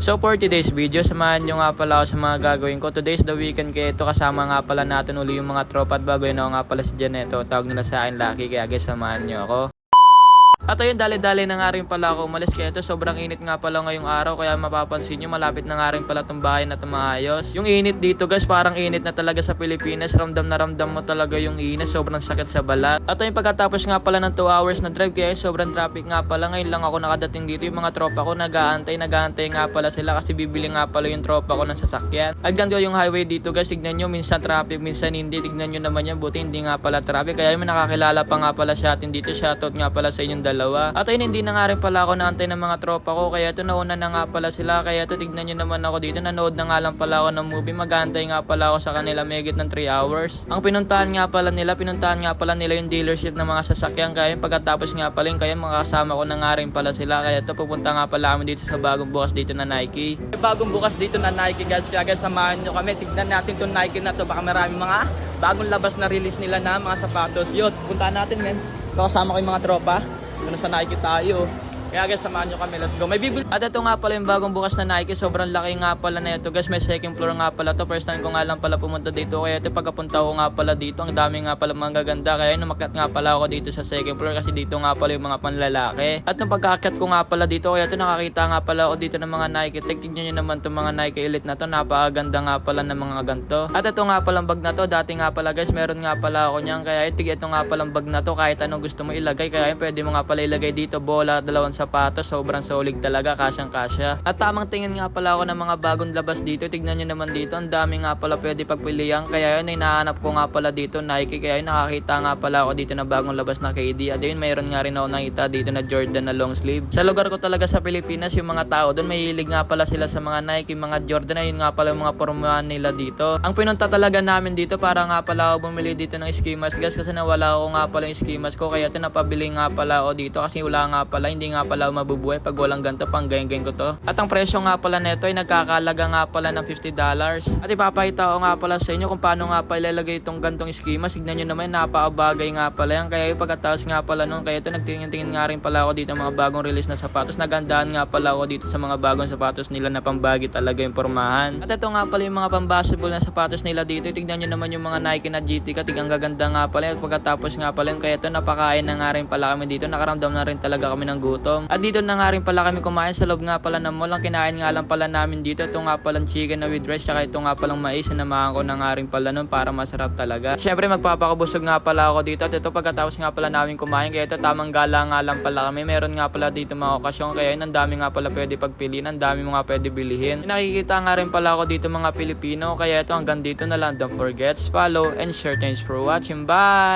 So for today's video, samahan nyo nga pala ako sa mga gagawin ko. Today's the weekend kaya ito kasama nga pala natin uli yung mga tropa at bago yun ako nga pala si Janeto. Tawag nila sa akin Lucky kaya guys samahan nyo ako. At ayun, dali-dali na nga rin pala ako umalis kaya ito sobrang init nga pala ngayong araw kaya mapapansin nyo malapit na nga rin pala itong bahay na tumaayos. Yung init dito guys, parang init na talaga sa Pilipinas. Ramdam na ramdam mo talaga yung init, sobrang sakit sa balat. At ayun, pagkatapos nga pala ng 2 hours na drive kaya sobrang traffic nga pala. Ngayon lang ako nakadating dito yung mga tropa ko nag-aantay, nag-aantay nga pala sila kasi bibili nga pala yung tropa ko ng sasakyan. At ganito yung highway dito guys, tignan nyo, minsan traffic, minsan hindi. Tignan nyo naman yan, buti hindi nga pala traffic. Kaya may nakakilala pa nga pala sa atin dito. Shoutout nga pala sa inyong dalawa. At ayun, hindi na nga rin pala ako naantay ng mga tropa ko. Kaya ito nauna na nga pala sila. Kaya ito tignan nyo naman ako dito. Nanood na nga lang pala ako ng movie. Mag-aantay nga pala ako sa kanila megit ng 3 hours. Ang pinuntahan nga pala nila, pinuntahan nga pala nila yung dealership ng mga sasakyan. Kaya yung pagkatapos nga pala yung kaya makasama ko na nga rin pala sila. Kaya ito pupunta nga pala kami dito sa bagong bukas dito na Nike. Bagong bukas dito na Nike guys. Kaya guys samahan nyo kami. Tignan natin tong Nike na to. Baka marami mga bagong labas na release nila na mga sapatos. Yun, puntahan natin men. Ito kasama ko yung mga tropa. Doon sa Nike tayo. Kaya guys, samahan nyo kami. Let's go. May bibili. At ito nga pala yung bagong bukas na Nike. Sobrang laki nga pala na ito. Guys, may second floor nga pala to. First time ko nga lang pala pumunta dito. Kaya ito pagkapunta ko nga pala dito. Ang dami nga pala mga gaganda. Kaya numakat nga pala ako dito sa second floor. Kasi dito nga pala yung mga panlalaki. At nung pagkakit ko nga pala dito. Kaya ito nakakita nga pala ako dito ng mga Nike. Tignan nyo naman itong mga Nike Elite na to. Napakaganda nga pala ng mga ganto. At ito nga palang bag na to. Dati nga pala guys, meron nga pala ako niyan. Kaya itig ito nga palang bag na to. Kahit anong gusto mo ilagay. Kaya pwede mo nga pala ilagay dito. Bola, dalawang sapatos. Sobrang solid talaga, kasyang kasya. At tamang tingin nga pala ako ng mga bagong labas dito. Tignan nyo naman dito, ang dami nga pala pwede pagpilihan. Kaya yun, ay nahanap ko nga pala dito Nike. Kaya yun, nakakita nga pala ako dito na bagong labas na KD. At yun, mayroon nga rin ako nakita dito na Jordan na long sleeve. Sa lugar ko talaga sa Pilipinas, yung mga tao doon, mahilig nga pala sila sa mga Nike, mga Jordan. Ayun nga pala yung mga pormahan nila dito. Ang pinunta talaga namin dito, para nga pala ako bumili dito ng ski mask guys. Kasi nawala ako nga pala yung ski mask ko. Kaya ito, napabili nga pala ako dito. Kasi wala nga pala, hindi nga pala ako mabubuhay pag walang ganito pang gayang ko to. At ang presyo nga pala nito ay nagkakalaga nga pala ng $50. At ipapakita ko nga pala sa inyo kung paano nga pala ilalagay itong gantong schema. Signan nyo naman, napakabagay nga pala yan. Kaya pagkatapos nga pala nun, kaya ito nagtingin-tingin nga rin pala ako dito mga bagong release na sapatos. Nagandaan nga pala ako dito sa mga bagong sapatos nila na pambagi talaga yung pormahan. At ito nga pala yung mga pambasable na sapatos nila dito. Tignan nyo naman yung mga Nike na GT ka. Tigang gaganda nga pala. At pagkatapos nga pala yung kaya ito napakain na nga rin pala kami dito. Nakaramdam na rin talaga kami ng gutom. At dito na nga rin pala kami kumain sa loob nga pala ng mall. Ang kinain nga lang pala namin dito. Ito nga palang chicken na with rice. Tsaka ito nga palang mais na namahan ko na nga rin pala nun para masarap talaga. Siyempre magpapakabusog nga pala ako dito. At ito pagkatapos nga pala namin kumain. Kaya ito tamang gala nga lang pala kami. Meron nga pala dito mga okasyon. Kaya yun ang dami nga pala pwede pagpiliin. Ang dami mo nga pwede bilihin. Nakikita nga rin pala ako dito mga Pilipino. Kaya ito hanggang dito na lang. Don't forget, follow and share. Thanks for watching. Bye!